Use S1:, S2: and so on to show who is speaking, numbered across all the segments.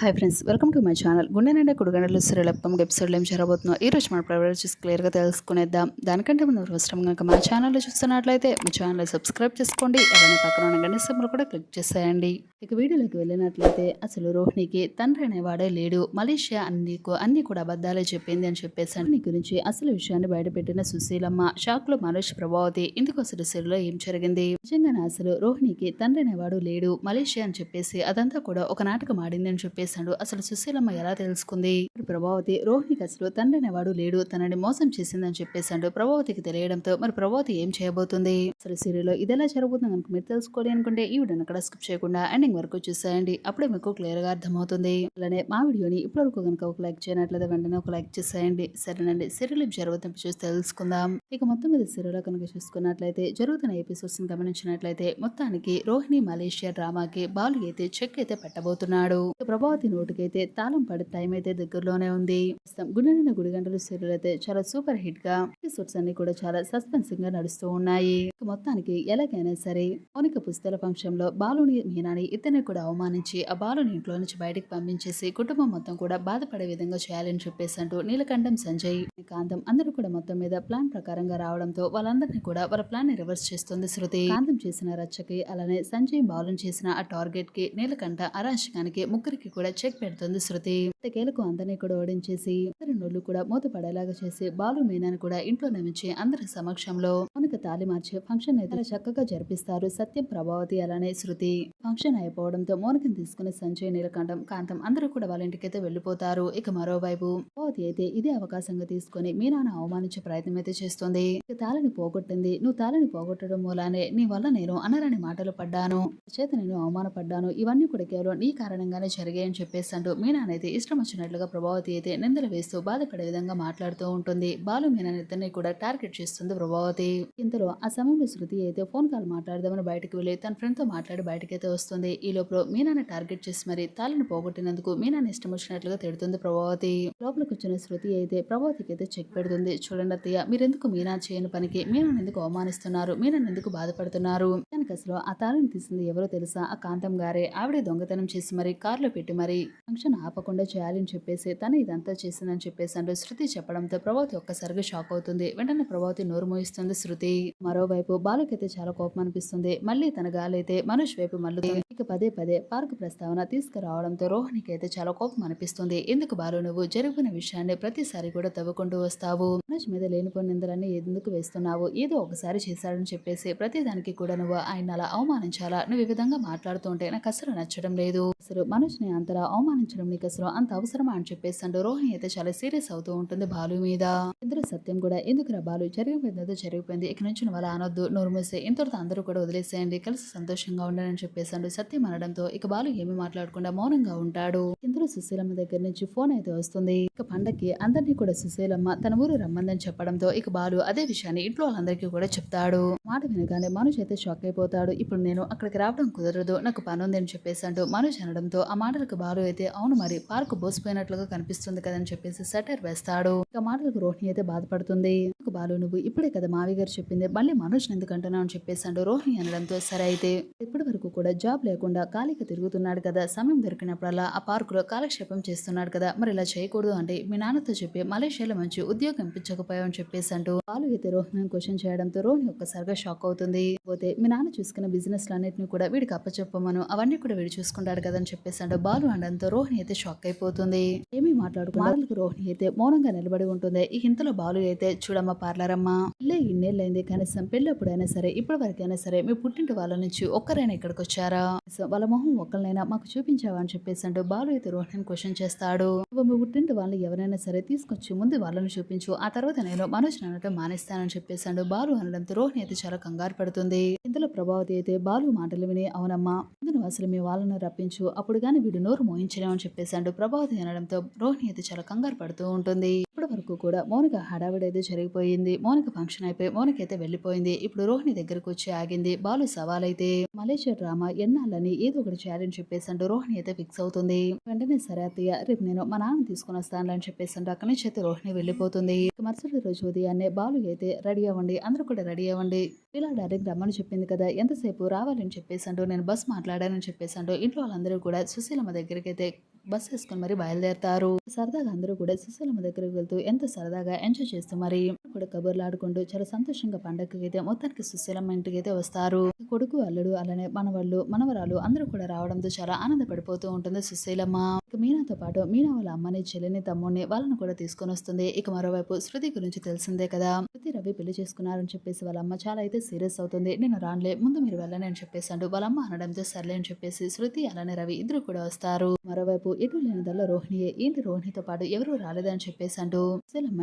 S1: Hi friends welcome to my channel గుండె నిండా కుడుగండలు సిరలప్పం ఎపిసోడ్లో ఏం జరగబోతుందో ఈ రోజు మన ప్రైవేట్ చూసి క్లియర్గా తెలుసుకునేద్దాం. దానికంటే ముందు ఫస్ట్ కనుక మా ఛానల్లో చూస్తున్నట్లయితే మా ఛానల్ సబ్స్క్రైబ్ చేసుకోండి. అలానే పక్కన ఉన్న గంట సింబల్ కూడా క్లిక్ చేసేయండి. ఇక వీడియోలోకి వెళ్ళినట్లయితే అసలు రోహిణికి తండ్రి అనేవాడే లేడు. మలేషియా అన్ని అన్ని కూడా అబద్ధాలే చెప్పింది అని చెప్పేసి నీ గురించి అసలు విషయాన్ని బయటపెట్టిన సుశీలమ్మ. షాక్లో మనోజ్ ప్రభావతి ఇందుకు అసలు ఏం జరిగింది? నిజంగానే అసలు రోహిణికి తండ్రి అనేవాడు లేడు. మలేషియా అని చెప్పేసి అదంతా కూడా ఒక నాటకం ఆడింది అని చెప్పేసి చేశాడు. అసలు సుశీలమ్మ ఎలా తెలుసుకుంది? ప్రభావతి రోహిణికి అసలు తండ్రి అనేవాడు లేడు. తనని మోసం చేసిందని చెప్పేశాడు. ప్రభావతికి తెలియడంతో మరి ప్రభావతి ఏం చేయబోతుంది? అసలు సీరియల్లో ఇదెలా జరగబోతుంది కనుక మీరు తెలుసుకోవాలి అనుకుంటే ఈ వీడియోని అక్కడ స్కిప్ చేయకుండా ఎండింగ్ వరకు చూసేయండి. అప్పుడే మీకు క్లియర్గా అర్థమవుతుంది. అలానే మా వీడియోని ఇప్పటివరకు కనుక ఒక లైక్ చేయనట్లయితే వెంటనే ఒక లైక్ చేసేయండి. సరేనండి. సీరియల్ జరుగుతున్న చూసి తెలుసుకుందాం. ఇక మొత్తం మీద సీరియల్ కనుక చూసుకున్నట్లయితే జరుగుతున్న ఎపిసోడ్స్ని గమనించినట్లయితే మొత్తానికి రోహిణి మలేషియా డ్రామాకి బాలు అయితే చెక్ అయితే పెట్టబోతున్నాడు. ఇక ప్రభావతి నోటికైతే తాళం పడే టైం అయితే దగ్గరలోనే ఉంది. ప్రస్తుతం గుండె గుడి గంటలు సీరియల్ అయితే చాలా సూపర్ హిట్గా ఎపిసోడ్స్ అన్ని కూడా చాలా సస్పెన్సింగ్గా నడుస్తూ ఉన్నాయి. మొత్తానికి ఎలాగైనా సరే మౌనిక పుస్తల ఫంక్షన్లో బాలుని మీనాని ఇద్దరిని కూడా అవమానించి ఆ బాలుని ఇంట్లో నుంచి బయటకు పంపించేసి కుటుంబం మొత్తం కూడా బాధపడే విధంగా చేయాలని చెప్పేసి అంటూ నీలకంఠం సంజయ్ కాంతం అందరూ కూడా మొత్తం మీద ప్లాన్ ప్రకారంగా రావడంతో వాళ్ళందరినీ కూడా వాళ్ళ ప్లాన్ని రివర్స్ చేస్తుంది శృతి. కాంతం చేసిన రచ్చకి అలానే సంజయ్ బాలుని చేసిన ఆ టార్గెట్కి నీలకంఠ అరాచకానికి ముగ్గురికి కూడా చెక్ పెడుతుంది శృతి. కేలకు అందరినీ కూడా ఓడించేసి అందరి నోళ్ళు కూడా మూతపడేలాగా చేసి బాలు మీనాని కూడా ఇంట్లో నమ్మించి అందరి సమక్షంలో మనకు తాలి మార్చి ఫంక్షన్ అయితే చక్కగా జరిపిస్తారు సత్యం ప్రభావతి అలానే శృతి. ఫంక్షన్ అయిపోవడంతో మౌనకం తీసుకుని సంజయ్ నీలకంఠం కాంతం అందరూ కూడా వాళ్ళ ఇంటికైతే వెళ్ళిపోతారు ఇక మరోవైపు ప్రభావతి అయితే ఇదే అవకాశంగా తీసుకుని మీనాను అవమానించే ప్రయత్నం అయితే చేస్తుంది. ఇక తాళని పోగొట్టింది. నువ్వు తాళని పోగొట్టడం మూలానే నీ వల్ల నేను అనరాని మాటలు పడ్డాను. చేత నేను అవమానపడ్డాను. ఇవన్నీ కూడా కేవలం నీ కారణంగానే జరిగాయని చెప్పేసి అంటూ మీనానైతే ఇష్టం వచ్చినట్లుగా ప్రభావతి అయితే నిందలు వేస్తూ బాధపడే విధంగా మాట్లాడుతూ ఉంటుంది. బాలు మీనా ఇద్దరిని కూడా టార్గెట్ చేస్తుంది ప్రభావతి. ఇంతలో ఆ సమయంలో శృతి అయితే ఫోన్ కాల్ మాట్లాడదామని బయటకు వెళ్ళి తన ఫ్రెండ్తో మాట్లాడి బయటకైతే వస్తుంది. ఈ లోపల మీనాని టార్గెట్ చేసి మరి తాళని పోగొట్టినందుకు మీనాని ఇష్టం వచ్చినట్లుగా తిడుతుంది ప్రభావతి. లోపలికి వచ్చిన శృతి అయితే ప్రభావతికి అయితే చెక్ పెడుతుంది. చూడండి అత్తయ్య మీరెందుకు మీనా చేయని పనికి? మీనాని ఎందుకు అవమానిస్తున్నారు? మీనాని ఎందుకు బాధపడుతున్నారు? దానికి అసలు ఆ తాళం తీసింది ఎవరో తెలుసా? ఆ కాంతం గారే. ఆవిడే దొంగతనం చేసి మరి కారులో పెట్టి మరి ఫంక్షన్ ఆపకుండా చేయాలని చెప్పేసి తను ఇదంతా చేసిందని చెప్పేసి అంటూ శృతి చెప్పడంతో ప్రభావతి ఒక్కసారిగా షాక్ అవుతుంది. వెంటనే ప్రభావతి నోరు మోయిస్తుంది. శృతి మరోవైపు బాలుకైతే చాలా కోపం అనిపిస్తుంది. మళ్ళీ తన గాలైతే మనుష్ వైపు మళ్ళీ ఇక పదే పదే పార్క్ ప్రస్తావన తీసుకురావడంతో రోహిణికి అయితే చాలా కోపం అనిపిస్తుంది. ఎందుకు బాలు నువ్వు జరిగిన విషయాన్ని ప్రతిసారి కూడా తవ్వుకుంటూ వస్తావు? మనుష్ మీద లేనిపోయిన నిందలన్నీ ఎందుకు వేస్తున్నావు? ఏదో ఒకసారి చేశాడని చెప్పేసి ప్రతి దానికి కూడా నువ్వు ఆయన అలా అవమానించాలా? నువ్వు ఈ విధంగా మాట్లాడుతూ ఉంటే నాకు అసలు నచ్చడం లేదు. అసలు మనుషుని అంతలా అవమానించడం నీకు అసలు అంత అవసరమా అని చెప్పేసి రోహిణి అయితే చాలా సీరియస్ అవుతూ ఉంటుంది బాలు మీద. ఇందులో సత్యం కూడా ఎందుకురా బాలు? జరిగిపోయిందో జరిగిపోయింది. ఇక నుంచి నువ్వు అలా అనొద్దు. నోరుమూసే ఇంతటితో అందరూ కూడా వదిలేసేయండి. కలిసి సంతోషంగా ఉండాలని చెప్పేసాడు సత్యం అనడంతో ఇక బాలు ఏమీ మాట్లాడకుండా మౌనంగా ఉంటాడు. ఇందులో సుశీలమ్మ దగ్గర నుంచి ఫోన్ అయితే వస్తుంది. ఇక పండక్కి అందరినీ కూడా సుశీలమ్మ తన ఊరు రమ్మందని చెప్పడంతో ఇక బాలు అదే విషయాన్ని ఇంట్లో వాళ్ళందరికీ కూడా చెప్తాడు. మాట వినగానే మనోజ్ అయితే షాక్ అయిపోతాడు. ఇప్పుడు నేను అక్కడికి రావడం కుదరదు. నాకు పని ఉంది అని చెప్పేసి అంటూ మనోజ్ అనడంతో ఆ మాటలకు బాలు అయితే అవును మరి పార్కు బోసిపోయినట్లుగా కనిపిస్తుంది కదని చెప్పేసి సెటర్ వేస్తాడు. ఇక మాటలకు రోహిణి అయితే బాధపడుతుంది. బాలు నువ్వు ఇప్పుడే కదా మావి గారు చెప్పింది మళ్ళీ మనోజ్ ఎందుకు అంటున్నావు అని చెప్పేసి రోహిణి అనడంతో సరే అయితే ఇప్పటి వరకు కూడా జాబ్ లేకుండా ఖాళీగా తిరుగుతున్నాడు కదా సమయం దొరికినప్పుడల్లా ఆ పార్కులో కాలక్షేపం చేస్తున్నాడు కదా మరి ఇలా చేయకూడదు అంటే మీ నాన్నతో చెప్పి మలేషియాలో మంచి ఉద్యోగం ఇప్పించకపోయావని చెప్పేసి అంటూ బాలు అయితే రోహిణిని క్వశ్చన్ చేయడంతో రోహిణి ఒక్కసారిగా షాక్ అవుతుంది. పోతే మీ నాన్న చూసుకున్న బిజినెస్ అన్నింటిని కూడా వీడికి అప్పచెప్పమను అవన్నీ కూడా వీడు చూసుకుంటాడు కదా అని చెప్పేసి అంటూ బాలు అనడంతో రోహిణి అయితే షాక్ అయిపోతుంది. ఏమీ మాట్లాడుకున్నారు రోహిణి అయితే మౌనంగా నిలబడి ఉంటుంది. ఈ ఇంతలో బాలు అయితే చూడమ్మ పార్లరమ్మా. ఇల్లే ఇన్నేళ్ళైంది. కనీసం పెళ్ళప్పుడైనా సరే ఇప్పటి వరకైనా సరే మీ పుట్టింటి వాళ్ళ నుంచి ఒక్కరైనా ఇక్కడికి వచ్చారా? వాళ్ళ మొహం ఒక్కరినైనా మాకు చూపించావా అని చెప్పేసి అంటూ బాలు అయితే రోహిణిని క్వశ్చన్ చేస్తాడు. మీ పుట్టింటి వాళ్ళు ఎవరైనా సరే తీసుకొచ్చి ముందు వాళ్ళని చూపించు. ఆ తర్వాత నేను మనోజ్ అనటం మానేస్తానని చెప్పేసాడు బాలు అనడంతో రోహిణి అయితే చాలా కంగారు పడుతుంది. ఇందులో ప్రభావతి అయితే బాలు మాటలు విని అవునమ్మా ముందు నువ్వు అసలు మీ వాళ్ళను రప్పించు అప్పుడు కానీ వీడు నోరు మోయించలేమని చెప్పేశాడు. ప్రభావతి అనడంతో రోహిణి అయితే చాలా కంగారు పడుతూ ఉంటుంది. ఇప్పటి వరకు కూడా మౌనిక హడావిడి అయితే జరిగిపోయింది. మౌనిక ఫంక్షన్ అయిపోయి మౌనిక అయితే వెళ్ళిపోయింది. ఇప్పుడు రోహిణి దగ్గరకు వచ్చి ఆగింది. బాలు సవాల్ అయితే మలేషియా డ్రామా ఎన్నాళ్ళని ఏదో ఒకటి చేయాలని చెప్పేసాడు రోహిణి అయితే ఫిక్స్ అవుతుంది. వెంటనే సరే అత్తయ్య రేపు నేను మా నాన్న తీసుకుని వస్తాను అని చెప్పేసాడు అక్కడి నుంచి అయితే రోహిణి వెళ్ళిపోతుంది. మరుసటి రోజు ఉదయాన్నే బాలు అయితే రెడీ అవ్వండి. అందరూ కూడా రెడీ అవ్వండి. ఇలా డైరెక్ట్ రమ్మని చెప్పింది కదా ఎంతసేపు రావాలని చెప్పేసాడు నేను బస్ మాట్లాడానని చెప్పేసి అంటూ ఇంట్లో వాళ్ళందరూ కూడా సుశీలమ్మ దగ్గరికి అయితే బస్ వేసుకొని మరి బయలుదేరతారు. సరదాగా అందరూ కూడా సుశీలమ్మ దగ్గరికి వెళ్తూ ఎంతో సరదాగా ఎంజాయ్ చేస్తూ మరి కూడా కబుర్లు ఆడుకుంటూ చాలా సంతోషంగా పండగకి అయితే మొత్తానికి సుశీలమ్మ ఇంటికి అయితే వస్తారు కొడుకు అల్లుడు అలానే మనవాళ్ళు మనవరాలు అందరూ కూడా రావడంతో చాలా ఆనందపడిపోతూ ఉంటుంది సుశీలమ్మ. ఇక మీనాతో పాటు మీనా వాళ్ళ అమ్మని చెల్లిని తమ్ముడిని వాళ్ళని కూడా తీసుకొని వస్తుంది. ఇక మరోవైపు శృతి గురించి తెలిసిందే కదా. శృతి రవి పెళ్ళి చేసుకున్నారని చెప్పేసి వాళ్ళ అమ్మ చాలా అయితే సీరియస్ అవుతుంది. నేను రానులే ముందు మీరు వెళ్ళని అని చెప్పేసాడు వాళ్ళ అమ్మ అనడంతో సర్లే అని చెప్పేసి శృతి అలానే రవి ఇద్దరు కూడా వస్తారు. మరోవైపు ఎటు లేని దల్ల రోహిణి ఏంటి రోహిణితో పాటు ఎవరు రాలేదని చెప్పేసి అంటూ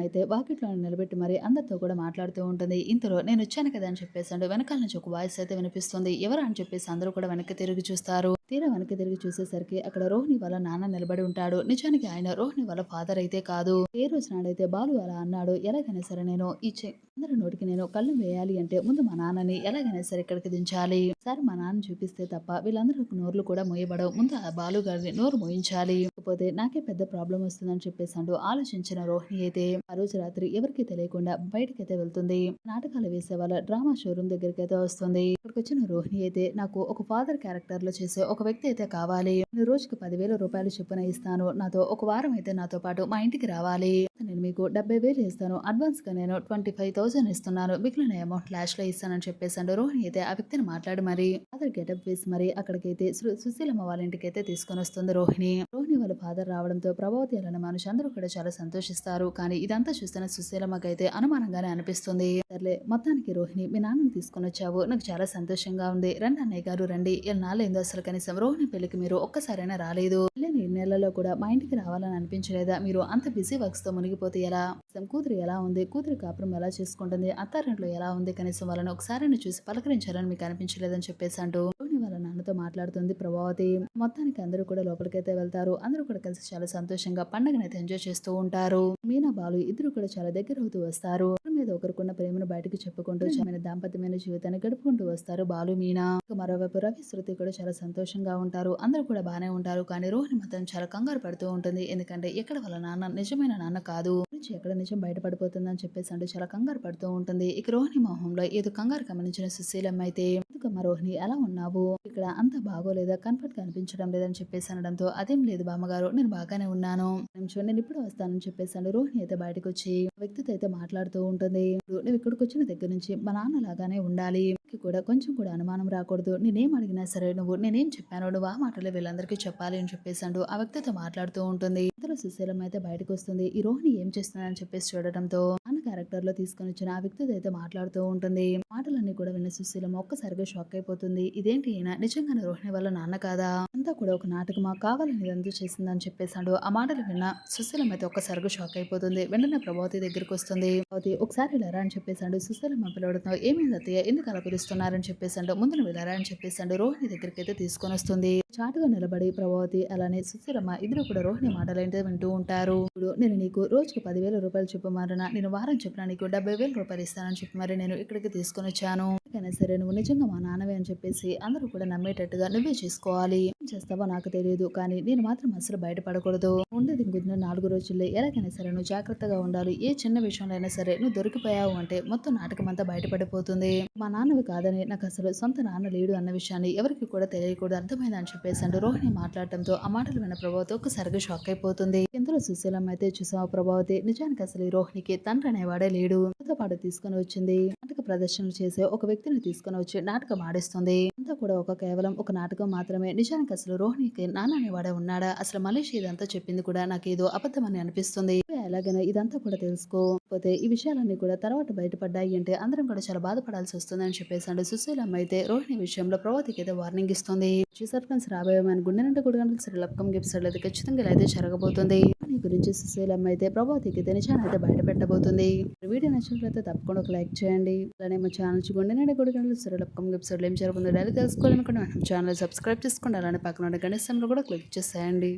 S1: అయితే వాకిట్లో నిలబెట్టి మరి అందరితో కూడా మాట్లాడుతూ ఉంటుంది. ఇంతలో నేను వచ్చాను కదా అని చెప్పేసి వెనకాల నుంచి ఒక వాయిస్ అయితే వినిపిస్తుంది. ఎవరు అని చెప్పేసి అందరూ కూడా వెనక్కి తిరిగి చూస్తారు. తీరా వెనక్కి తిరిగి చూసేసరికి అక్కడ రోహిణి వాళ్ళ నాన్న నిలబడి ఉంటాడు. నిజానికి ఆయన రోహిణి వాళ్ళ ఫాదర్ అయితే కాదు. ఏ రోజు నాడైతే బాలు అలా అన్నాడు ఎలాగైనా సరే నేను ఈ అందరి నోటికి నేను కళ్ళు వేయాలి అంటే ముందు మా నాన్నని ఎలాగైనా సరే ఇక్కడికి దించాలి. సార్ మా నాన్న చూపిస్తే తప్ప వీళ్ళందరూ నోర్లు కూడా మోయబడవు. ముందు ఆ బాలు గారిని నోరు మోయించాలి. లేకపోతే నాకే పెద్ద ప్రాబ్లం వస్తుందని చెప్పేసాడు ఆలోచించిన రోహిణి అయితే. ఆ రోజు రాత్రి ఎవరికి తెలియకుండా బయటకి అయితే వెళ్తుంది. నాటకాలు వేసే వాళ్ళ డ్రామా షోరూమ్ దగ్గరికి అయితే వస్తుంది. ఇక్కడికి వచ్చిన రోహిణి అయితే నాకు ఒక ఫాదర్ క్యారెక్టర్లో చేసే ఒక వ్యక్తి అయితే కావాలి. నేను రోజుకి పదివేల రూపాయలు చొప్పున ఇస్తాను. నాతో ఒక వారం అయితే నాతో పాటు మా ఇంటికి రావాలి. నేను మీకు డెబ్బై వేలు ఇస్తాను. అడ్వాన్స్గా నేను ట్వంటీ ఫైవ్ థౌసండ్ ఇస్తున్నాను. మిగిలిన అమౌంట్ లాష్లో ఇస్తానని చెప్పేసాడు రోహిణి అయితే ఆ వ్యక్తిని మాట్లాడి మరి. ఫాదర్ గెటప్ వేసి మరి అక్కడికైతే సుశీలమ్మ వాళ్ళ ఇంటికి అయితే తీసుకొని వస్తుంది రోహిణి. రోహిణి వాళ్ళ ఫాదర్ రావడంతో ప్రభావతి అనే మనిషి అందరూ కూడా చాలా సంతోషిస్తారు. కానీ ఇదంతా చూస్తున్న సుశీలమ్మకైతే అనుమానంగానే అనిపిస్తుంది. సర్లే మొత్తానికి రోహిణి మీ నాన్నని తీసుకొని వచ్చావు. నాకు చాలా సంతోషంగా ఉంది. రండి అన్నయ్య గారు రండి. ఇలా నాలేందో అసలు కనీసం రోహిణి పెళ్ళికి మీరు ఒక్కసారైనా రాలేదు. వెళ్ళిన ఈ నెలలో కూడా మా ఇంటికి రావాలని అనిపించలేదా? మీరు అంత బిజీ వర్క్స్తో మునిగిపోతే ఎలా? కూతురు ఎలా ఉంది? కూతురు కాపురం ఎలా చేసుకుంటుంది? అత్తారింట్లో ఎలా ఉంది? కనీసం వాళ్ళని ఒకసారి చూసి పలకరించాలని మీకు అనిపించలేదని చెప్పేసి అంటూ రోహిణి వాళ్ళ నాన్నతో మాట్లాడుతుంది ప్రభావతి. మొత్తానికి అందరూ కూడా లోపలికైతే వెళ్తారు. అందరూ కూడా కలిసి చాలా సంతోషంగా పండుగనైతే ఎంజాయ్ చేస్తూ ఉంటారు. మీనా బాలు ఇద్దరు కూడా చాలా దగ్గర అవుతూ వస్తారు. మీద ఒకరికున్న ప్రేమను బయటకు చెప్పుకుంటూ చమైన దాంపత్యమైన జీవితాన్ని గడుపుకుంటూ వస్తారు. బాలు మీనా మరోవైపు రవి శృతి కూడా చాలా సంతోషంగా ఉంటారు. అందరూ కూడా బాగానే ఉంటారు. కానీ రోహిణి మాత్రం చాలా కంగారు పడుతూ ఉంటుంది. ఎందుకంటే ఎక్కడ వాళ్ళ నాన్న? నిజమైన నాన్న కాదు. నుంచి ఎక్కడ నిజం బయటపడిపోతుందని చెప్పేసి అంటే చాలా కంగారు పడుతూ ఉంటుంది. ఇక రోహిణి మొహంలో ఏదో కంగారు గమనించిన సుశీలమ్మ అయితే ఎందుకమ్మా రోహిణి ఎలా ఉన్నావు? ఇక్కడ అంత బాగోలేదా? కంఫర్ట్గా అనిపించడం లేదని చెప్పేసి అనడంతో అదేం లేదు బామ్మగారు నేను బాగానే ఉన్నాను. నిమిషం నేను ఇప్పుడు వస్తానని చెప్పేసాను రోహిణి అయితే బయటకు వచ్చి వ్యక్తితో అయితే మాట్లాడుతూ ఉంటుంది. నువ్వు ఇక్కడికి వచ్చిన దగ్గర నుంచి మా నాన్న లాగానే ఉండాలి. కూడా కొంచెం కూడా అనుమానం రాకూడదు. నేనేం అడిగినా సరే నువ్వు నేనేం చెప్పాను నువ్వు ఆ మాటలు వీళ్ళందరికీ చెప్పాలి అని చెప్పేసాడు ఆ వ్యక్తితో మాట్లాడుతూ ఉంటుంది. ఇంతలో సుశీలం అయితే బయటకు వస్తుంది. ఈ రోహిణి ఏం చేస్తుందని చెప్పేసి చూడటంతో క్యారెక్టర్లో తీసుకొని వచ్చిన ఆ వ్యక్తితో అయితే మాట్లాడుతూ ఉంటుంది. మాటలన్నీ కూడా విన్న సుశీలం ఒక్కసారిగా షాక్ అయిపోతుంది. ఇదేంటి ఈయన? నిజంగానే రోహిణి వల్ల నాన్న కాదా? అంతా కూడా ఒక నాటకమా కావాలని ఇదంతా చేసిందని చెప్పేశాడు. ఆ మాటలు విన్న సుశీలం అయితే ఒక్కసారిగా షాక్ అయిపోతుంది. వెంటనే ప్రభావతి దగ్గరికి వస్తుంది. ప్రభావతి ఒకసారి ఇలా అని చెప్పేసాడు సుశీలమ్మ పిలవడంతో ఏమైంది అత్తయ్య? ఎందుకు అలా పిలుస్తున్నారని చెప్పేశాడు. ముందు వెళ్ళారా అని చెప్పేశాడు. రోహిణి దగ్గరికి అయితే తీసుకొని వస్తుంది. చాటుగా నిలబడి ప్రభావతి అలానే సుశీలమ్మ ఇద్దరు కూడా రోహిణి మాటలైతే వింటూ ఉంటారు. ఇప్పుడు నేను నీకు రోజుకు పదివేల రూపాయలు చెప్పమారన నేను వారం చెప్పిన నీకు డెబ్బై వేల రూపాయలు ఇస్తానని చెప్పి మరి నేను ఇక్కడికి తీసుకొని వచ్చాను కానీ సరే నువ్వు నిజంగా మా నాన్నవే అని చెప్పేసి అందరూ కూడా నమ్మేటట్టుగా నువ్వే చేసుకోవాలి. ఏం చేస్తావో నాకు తెలియదు కానీ నేను మాత్రం అసలు బయటపడకూడదు. ఉండేది ఇంకొద్దిన నాలుగు రోజుల్లో ఎలాగైనా సరే నువ్వు జాగ్రత్తగా ఉండాలి. ఏ చిన్న విషయంలో అయినా సరే నువ్వు దొరికిపోయావు అంటే మొత్తం నాటకం అంతా బయటపడిపోతుంది. మా నాన్నవి కాదని నాకు అసలు సొంత నాన్న లేడు అన్న విషయాన్ని ఎవరికి కూడా తెలియకూడదు. అర్థమైందని చెప్పేసి అంటూ రోహిణి మాట్లాడటంతో ఆ మాటలు విన్న ప్రభావతి ఒక్కసారిగా షాక్ అయిపోతుంది. ఇంతలో సుశీలం అయితే చూసావు ప్రభావతి? నిజానికి అసలు ఈ రోహిణికి తండ్రి అనేవాడే లేడు. పాటు తీసుకొని వచ్చింది. ప్రదర్శనలు చేసే ఒక వ్యక్తిని తీసుకొని వచ్చి నాటకం ఆడిస్తుంది. అంతా కూడా ఒక కేవలం ఒక నాటకం మాత్రమే. నిజానికి అసలు రోహిణికి నాన్న అనేవాడే ఉన్నాడా? అసలు మలేషి ఇదంతా చెప్పింది కూడా నాకు ఏదో అబద్ధమని అనిపిస్తుంది. ఎలాగైనా ఇదంతా కూడా తెలుసుకోకపోతే ఈ విషయాలన్నీ కూడా తర్వాత బయటపడ్డాయి అంటే అందరం కూడా చాలా బాధపడాల్సి వస్తుందని చెప్పేసాడు సుశీలమ్మ అయితే రోహిణి విషయంలో ప్రవతికి అయితే వార్నింగ్ ఇస్తుంది. సర్పంచ్ రాబోయే గుండె నుండి గుడి గంటల సరే లప్కం ఎపిసోడ్ అయితే ఖచ్చితంగా ఇలా అయితే జరగబోతుంది. రోహిణి గురించి సుశీలమ్మ అయితే ప్రభావతికి అయితే నిజాన్ని అయితే బయట పెట్టబోతుంది. వీడియో నచ్చినట్లయితే తప్పకుండా ఒక లైక్ చేయండి. అలానే మా ఛానల్ గుండె నేను గుడి గంటలు సరే ఎపిసోడ్ ఏం జరుగుతుందో డైలీ తెలుసుకోవాలనుకుంటే మనం ఛానల్ సబ్స్క్రైబ్ చేసుకోండి అలానే పక్కన ఉన్న గణేశంలో కూడా క్లిక్ చేసేయండి.